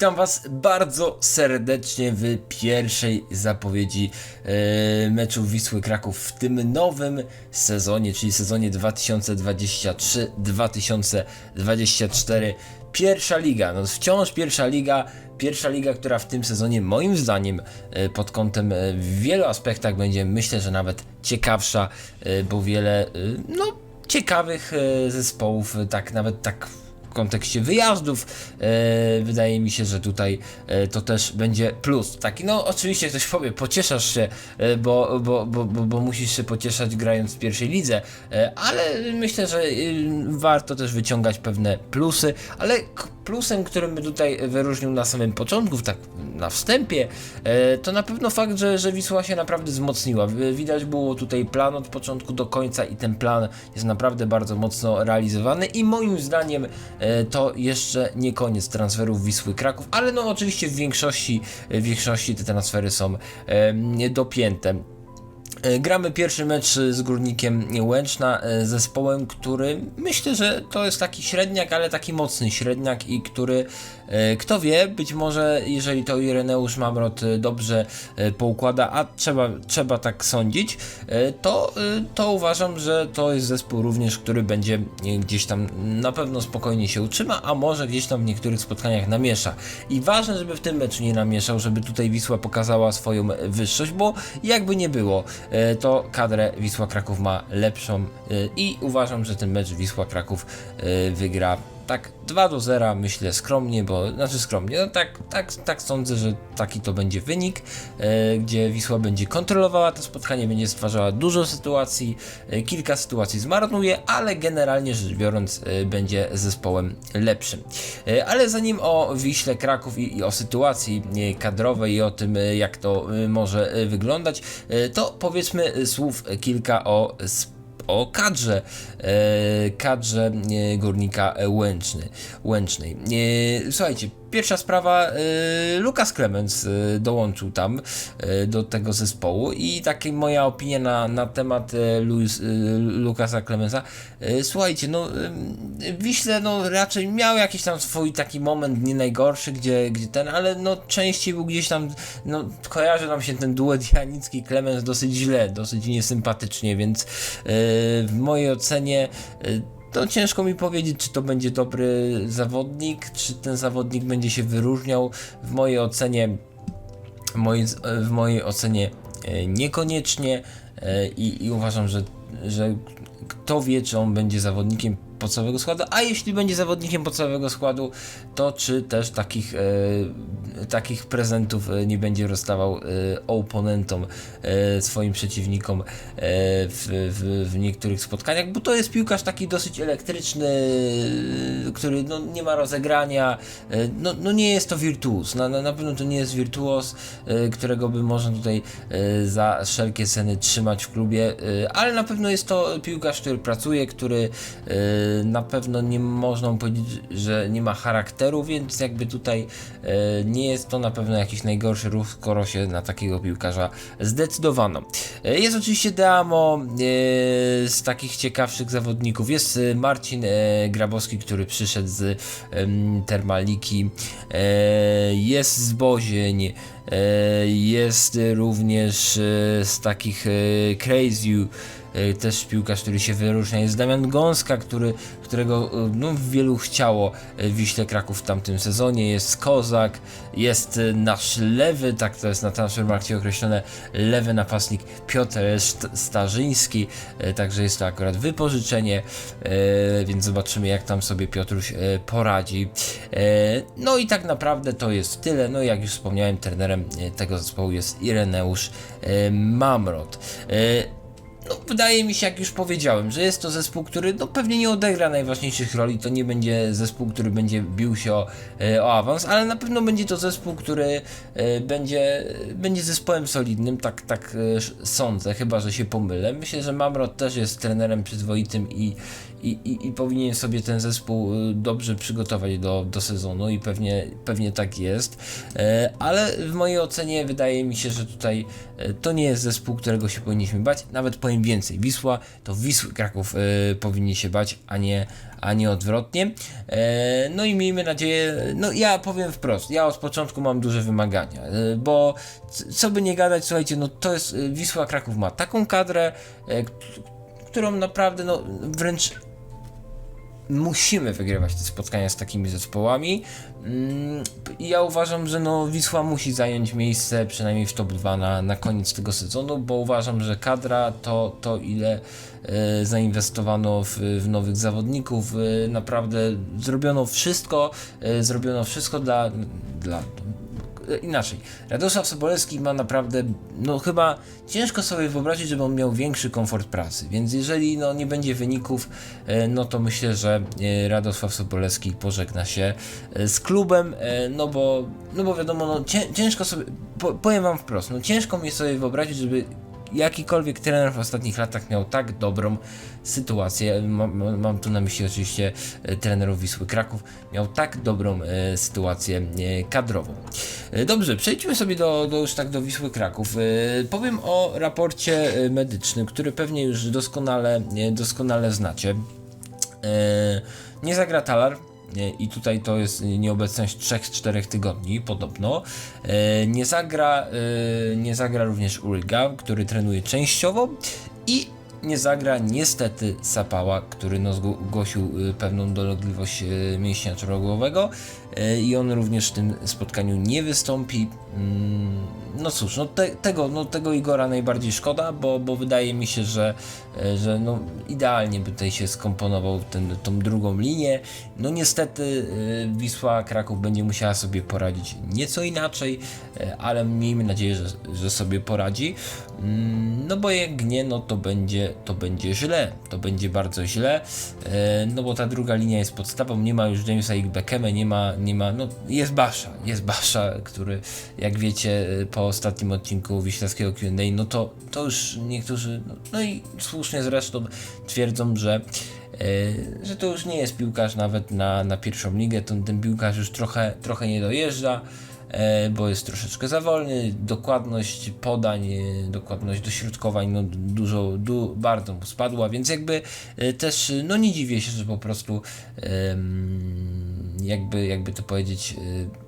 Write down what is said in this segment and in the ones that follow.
Witam Was bardzo serdecznie w pierwszej zapowiedzi e, meczu Wisły Kraków w tym nowym sezonie, czyli sezonie 2023-2024. Pierwsza liga, no wciąż pierwsza liga, pierwsza liga, która w tym sezonie moim zdaniem e, pod kątem e, w wielu aspektach będzie myślę, że nawet ciekawsza, bo wiele no ciekawych zespołów, tak nawet tak kontekście wyjazdów. E, wydaje mi się, że tutaj e, to też będzie plus. Taki, no oczywiście ktoś powie, pocieszasz się, e, bo, bo, bo, bo, bo musisz się pocieszać grając w pierwszej lidze, e, ale myślę, że e, warto też wyciągać pewne plusy, ale plusem, którym bym tutaj wyróżnił na samym początku, tak na wstępie, e, to na pewno fakt, że, że Wisła się naprawdę wzmocniła. Wi- Widać było tutaj plan od początku do końca i ten plan jest naprawdę bardzo mocno realizowany i moim zdaniem e, to jeszcze nie koniec transferów Wisły Kraków, ale no oczywiście w większości, w większości te transfery są e, dopięte. E, Gramy pierwszy mecz z Górnikiem Łęczna, e, zespołem, który myślę, że to jest taki średniak, ale taki mocny średniak i który, e, kto wie, być może jeżeli to Ireneusz Mamrot e, dobrze e, poukłada, a trzeba, trzeba tak sądzić, e, to, e, to uważam, że to jest zespół również, który będzie e, gdzieś tam na pewno spokojnie się utrzyma, a może gdzieś tam w niektórych spotkaniach namiesza. I ważne, żeby w tym meczu nie namieszał, żeby tutaj Wisła pokazała swoją wyższość, bo jakby nie było, e, to kadrę Wisła Kraków ma lepszą e, i uważam, że ten mecz Wisła Kraków e, wygra tak 2 do 0, myślę skromnie, bo znaczy skromnie, no tak, tak, tak sądzę, że taki to będzie wynik, e, gdzie Wisła będzie kontrolowała to spotkanie, będzie stwarzała dużo sytuacji, e, kilka sytuacji zmarnuje, ale generalnie rzecz biorąc e, będzie zespołem lepszym. E, ale zanim o Wiśle Kraków i, i o sytuacji e, kadrowej i o tym, e, jak to e, może e, wyglądać, e, to powiedzmy e, słów kilka o sp- o kadrze, e, kadrze e, górnika Łęczny, Łęcznej. E, słuchajcie, pierwsza sprawa, e, Lukas Clemens e, dołączył tam e, do tego zespołu i taka moja opinia na, na temat Luis, e, Lukasa Clemensa. Słuchajcie, no Wiśle no raczej miał jakiś tam swój taki moment nie najgorszy, gdzie, gdzie ten, ale no częściej był gdzieś tam, no kojarzy nam się ten duet Janicki-Clemens dosyć źle, dosyć niesympatycznie, więc w mojej ocenie to ciężko mi powiedzieć, czy to będzie dobry zawodnik, czy ten zawodnik będzie się wyróżniał. W mojej ocenie, w mojej, w mojej ocenie e, niekoniecznie e, i, i uważam, że, że kto wie, czy on będzie zawodnikiem podstawowego składu, a jeśli będzie zawodnikiem podstawowego składu, to czy też takich, e, takich prezentów e, nie będzie rozdawał e, oponentom, e, swoim przeciwnikom e, w, w, w niektórych spotkaniach, bo to jest piłkarz taki dosyć elektryczny, e, który no, nie ma rozegrania, e, no, no nie jest to wirtuos, na, na, na pewno to nie jest wirtuos, e, którego by można tutaj e, za wszelkie ceny trzymać w klubie, e, ale na pewno jest to piłkarz, który pracuje, który e, na pewno nie można powiedzieć, że nie ma charakteru, więc jakby tutaj e, nie jest to na pewno jakiś najgorszy ruch, skoro się na takiego piłkarza zdecydowano. E, Jest oczywiście Deamo z takich ciekawszych zawodników. Jest Marcin Grabowski, który przyszedł z Termaliki. Jest z Bozień. E, Jest również z takich Crazy też piłkarz, który się wyróżnia jest Damian Gąska, który, którego e, no, wielu chciało e, Wiśle Kraków w tamtym sezonie, jest Kozak, jest e, nasz lewy, tak to jest na Transfermarkcie określone, lewy napastnik Piotr Starzyński, e, także jest to akurat wypożyczenie, e, więc zobaczymy jak tam sobie Piotruś e, poradzi. E, no i tak naprawdę to jest tyle, no jak już wspomniałem, trenerem e, tego zespołu jest Ireneusz e, Mamrot. No, wydaje mi się, jak już powiedziałem, że jest to zespół, który no, pewnie nie odegra najważniejszych roli. To nie będzie zespół, który będzie bił się o, e, o awans, ale na pewno będzie to zespół, który e, będzie, będzie zespołem solidnym. Tak, tak e, sądzę, chyba że się pomylę. Myślę, że Mamrot też jest trenerem przyzwoitym i, i, i, i powinien sobie ten zespół dobrze przygotować do, do sezonu i pewnie, pewnie tak jest. Ale w mojej ocenie wydaje mi się, że tutaj to nie jest zespół, którego się powinniśmy bać. Nawet powiem więcej. Wisła to Wisły Kraków e, powinni się bać, a nie, a nie odwrotnie. E, no i miejmy nadzieję, no ja powiem wprost, ja od początku mam duże wymagania, e, bo co by nie gadać, słuchajcie, no to jest, e, Wisła Kraków ma taką kadrę, k- którą naprawdę, no wręcz musimy wygrywać te spotkania z takimi zespołami. Mm, ja uważam, że no Wisła musi zająć miejsce przynajmniej w top 2 na, na koniec tego sezonu, bo uważam, że kadra to, to ile e, zainwestowano w, w nowych zawodników, e, naprawdę zrobiono wszystko, e, zrobiono wszystko dla, dla inaczej. Radosław Sobolewski ma naprawdę, no chyba ciężko sobie wyobrazić, żeby on miał większy komfort pracy, więc jeżeli no, nie będzie wyników, e, no to myślę, że e, Radosław Sobolewski pożegna się e, z klubem, e, no bo, no bo wiadomo, no cię, ciężko sobie, po, powiem wam wprost, no ciężko mi sobie wyobrazić, żeby jakikolwiek trener w ostatnich latach miał tak dobrą sytuację, mam, mam tu na myśli oczywiście e, trenerów Wisły Kraków, miał tak dobrą e, sytuację e, kadrową. E, dobrze, przejdźmy sobie do, do już tak do Wisły Kraków. E, powiem o raporcie e, medycznym, który pewnie już doskonale, e, doskonale znacie. E, nie zagra Talar. I tutaj to jest nieobecność 3-4 tygodni, podobno. E, Nie zagra, e, nie zagra również Ulga, który trenuje częściowo. I nie zagra niestety Sapała, który no, zgł- zgłosił e, pewną dolegliwość mięśnia czworogłowego i on również w tym spotkaniu nie wystąpi. Mm, No cóż, no te, tego, no tego Igora najbardziej szkoda, bo, bo wydaje mi się, że, e, że no idealnie by tutaj się skomponował ten, tą drugą linię. No niestety e, Wisła Kraków będzie musiała sobie poradzić nieco inaczej, e, ale miejmy nadzieję, że, że sobie poradzi. Mm, No bo jak nie, no to będzie, to będzie źle, to będzie bardzo źle, e, no bo ta druga linia jest podstawą, nie ma już Jamesa i nie ma, nie ma, no jest Basza, jest Basza, który jak wiecie e, po ostatnim odcinku Wiślawskiego Q&A, no to, to już niektórzy, no, no i słusznie zresztą twierdzą, że e, że to już nie jest piłkarz nawet na, na pierwszą ligę, ten, ten piłkarz już trochę, trochę nie dojeżdża, e, bo jest troszeczkę za wolny, dokładność podań, e, dokładność dośrodkowań, no dużo, du, bardzo mu spadła, więc jakby e, też, e, no nie dziwię się, że po prostu jakby, jakby to powiedzieć, e,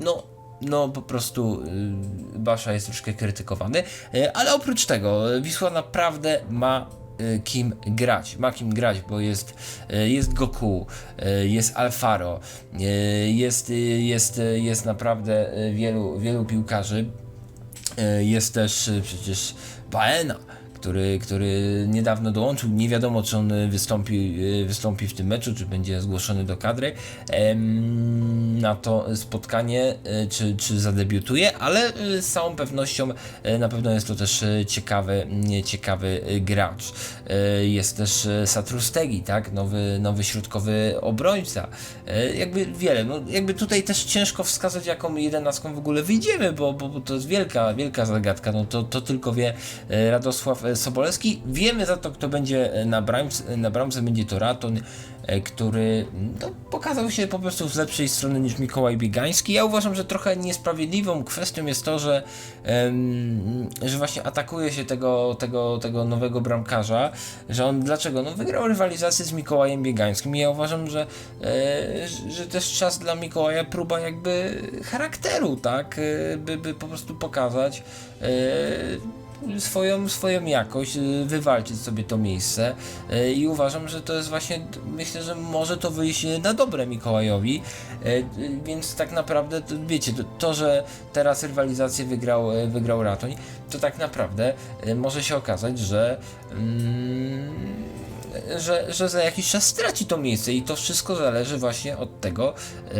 no, no po prostu y, Basza jest troszkę krytykowany, y, ale oprócz tego y, Wisła naprawdę ma y, kim grać, ma kim grać, bo jest, y, jest Goku, y, jest Alfaro, y, jest, y, jest, y, jest naprawdę y, wielu, wielu piłkarzy, Jest też przecież Baena, który, który niedawno dołączył. Nie wiadomo, czy on wystąpi, e, wystąpi w tym meczu, czy będzie zgłoszony do kadry na to spotkanie, e, czy, czy zadebiutuje, ale e, z całą pewnością na pewno jest to też ciekawy, ciekawy gracz. Jest też Satrustegi, tak? Nowy, nowy środkowy obrońca. Jakby wiele. No, jakby tutaj też ciężko wskazać, jaką jedenastką w ogóle wyjdziemy, bo, bo, bo to jest wielka, wielka zagadka. No to, to tylko wie Radosław Sobolewski. Wiemy za to, kto będzie e, na bramce, na bramce będzie to Raton, e, który no, pokazał się po prostu z lepszej strony niż Mikołaj Biegański. Ja uważam, że trochę niesprawiedliwą kwestią jest to, że, że właśnie atakuje się tego, tego, tego nowego bramkarza, że on dlaczego? No wygrał rywalizację z Mikołajem Biegańskim i ja uważam, że, e, że- też czas dla Mikołaja próba jakby charakteru, tak? E, by, by po prostu pokazać e, swoją, swoją jakość, y, wywalczyć sobie to miejsce y, i uważam, że to jest właśnie, myślę, że może to wyjść na dobre Mikołajowi, y, y, więc tak naprawdę, wiecie, to, że teraz rywalizację wygrał, y, wygrał Ratoń, to tak naprawdę y, może się okazać, że mm, że, że za jakiś czas straci to miejsce i to wszystko zależy właśnie od tego, e,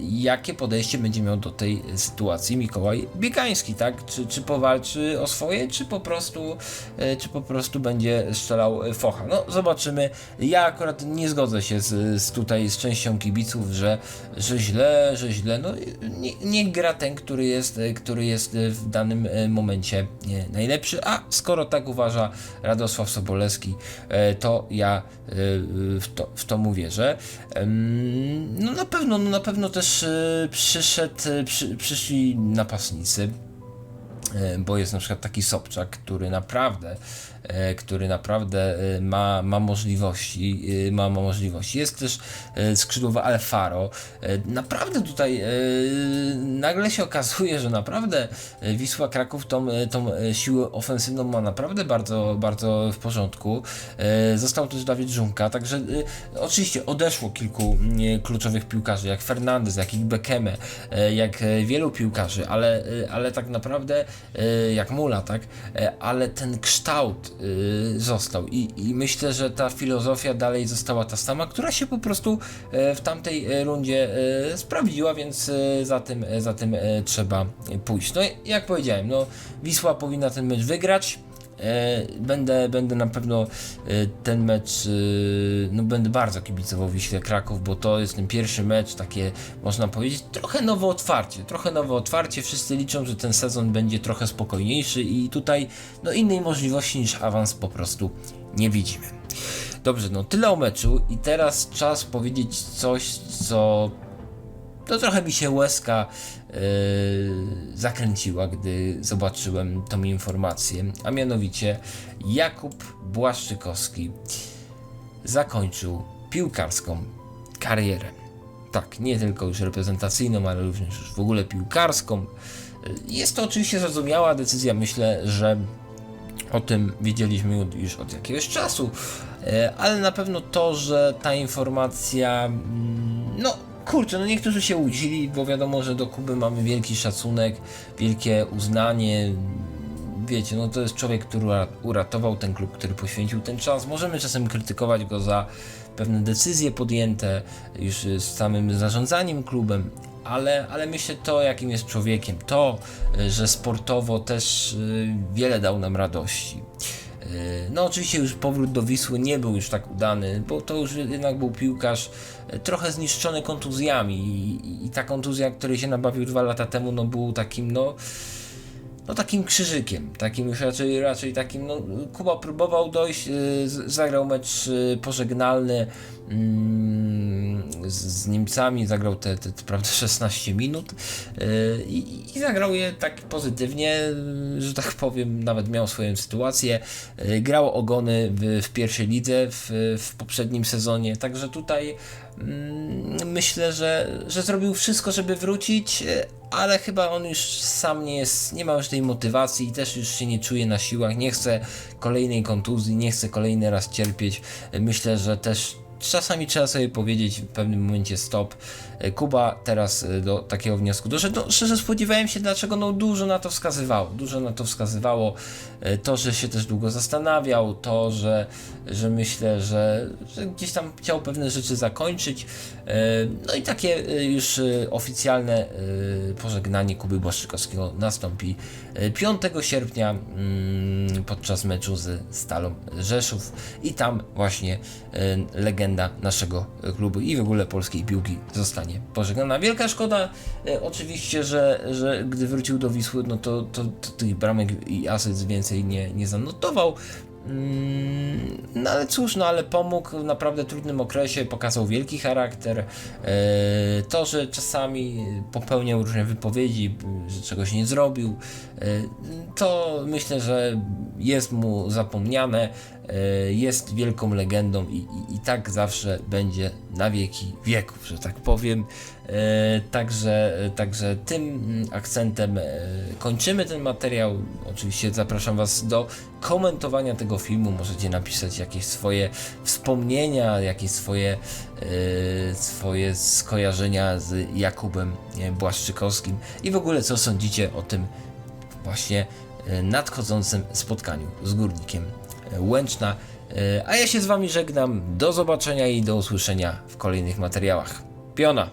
jakie podejście będzie miał do tej sytuacji Mikołaj Biegański, tak? Czy, czy powalczy o swoje, czy po prostu, e, czy po prostu będzie strzelał focha. No zobaczymy. Ja akurat nie zgodzę się z, z tutaj z częścią kibiców, że, że źle, że źle. No nie, niech gra ten, który jest, e, który jest w danym momencie nie, najlepszy, a skoro tak uważa Radosław Sobolewski, to ja e, w to, w to No na pewno, no na pewno też e, przyszedł, e, przy, przyszli napastnicy. E, bo jest na przykład taki Sobczak, który naprawdę, e, który naprawdę e, ma, ma możliwości, ma, ma możliwości. Jest też skrzydłowy Alfaro. Naprawdę tutaj nagle się okazuje, że naprawdę Wisła Kraków tą, tą siłę ofensywną ma naprawdę bardzo, bardzo w porządku. Został też Dawid Żunka, także oczywiście odeszło kilku kluczowych piłkarzy, jak Fernandez, jak Bekeme, jak wielu piłkarzy, ale, ale tak naprawdę jak Mula, tak? E, Ale ten kształt e, został I, i myślę, że ta filozofia dalej została ta sama, która się po prostu e, w tamtej e, rundzie sprawdziła, więc za tym, za tym trzeba pójść. No jak powiedziałem, no Wisła powinna ten mecz wygrać. E, Będę, będę na pewno e, ten mecz, e, no będę bardzo kibicował Wiśle Kraków, bo to jest ten pierwszy mecz, takie można powiedzieć, trochę nowe otwarcie, trochę nowe otwarcie, wszyscy liczą, że ten sezon będzie trochę spokojniejszy i tutaj no innej możliwości niż awans po prostu nie widzimy. Dobrze, no tyle o meczu i teraz czas powiedzieć coś, co to trochę mi się łezka yy, zakręciła, gdy zobaczyłem tą informację, a mianowicie Jakub Błaszczykowski zakończył piłkarską karierę. Tak, nie tylko już reprezentacyjną, ale również już w ogóle piłkarską. Yy, Jest to oczywiście zrozumiała decyzja, myślę, że o tym wiedzieliśmy już od jakiegoś czasu, e, ale na pewno to, że ta informacja, mm, no kurczę, no niektórzy się łudzili, bo wiadomo, że do Kuby mamy wielki szacunek, wielkie uznanie. Wiecie, no to jest człowiek, który ura- uratował ten klub, który poświęcił ten czas. Możemy czasem krytykować go za pewne decyzje podjęte już z samym zarządzaniem klubem, ale, ale myślę to, jakim jest człowiekiem, to, że sportowo też y, wiele dał nam radości. Y, No oczywiście już powrót do Wisły nie był już tak udany, bo to już jednak był piłkarz y, trochę zniszczony kontuzjami i, i- ta kontuzja, której się nabawił dwa lata temu, no był takim no no takim krzyżykiem, takim już raczej, raczej takim, no Kuba próbował dojść, z- zagrał mecz pożegnalny mm, z, Niemcami, zagrał te, te, te prawda 16 minut y, i, i zagrał je tak pozytywnie, że tak powiem, nawet miał swoją sytuację, y, grał ogony w, w pierwszej lidze w, w poprzednim sezonie, także tutaj mm, myślę, że, że zrobił wszystko, żeby wrócić, y, ale chyba on już sam nie jest, nie ma już tej motywacji i też już się nie czuje na siłach, nie chce kolejnej kontuzji, nie chce kolejny raz cierpieć. Myślę, że też czasami trzeba sobie powiedzieć w pewnym momencie stop. Kuba teraz y, do takiego wniosku doszedł. No, szczerze spodziewałem się, dlaczego no dużo na to wskazywało. Dużo na to wskazywało y, to, że się też długo zastanawiał, to, że, że myślę, że, że gdzieś tam chciał pewne rzeczy zakończyć. No i takie już oficjalne pożegnanie Kuby Błaszczykowskiego nastąpi y, 5 sierpnia mm, podczas meczu z Stalą Rzeszów i tam właśnie y, legenda naszego klubu i w ogóle polskiej piłki zostanie pożegnana. Wielka szkoda y, oczywiście, że, że gdy wrócił do Wisły, no to, to, to tych bramek i asyst więcej nie, nie zanotował. Mm, No ale cóż, no ale pomógł w naprawdę trudnym okresie, pokazał wielki charakter. E, To, że czasami popełniał różne wypowiedzi, że czegoś nie zrobił, e, to myślę, że jest mu zapomniane. E, Jest wielką legendą i, i, i tak zawsze będzie na wieki wieków, że tak powiem. E, Także, także tym mm, akcentem e, kończymy ten materiał. Oczywiście zapraszam Was do komentowania tego filmu. Możecie napisać jakieś swoje wspomnienia, jakieś swoje, swoje skojarzenia z Jakubem Błaszczykowskim i w ogóle co sądzicie o tym właśnie nadchodzącym spotkaniu z Górnikiem Łęczna. E, A ja się z Wami żegnam. Do zobaczenia i do usłyszenia w kolejnych materiałach. Piona!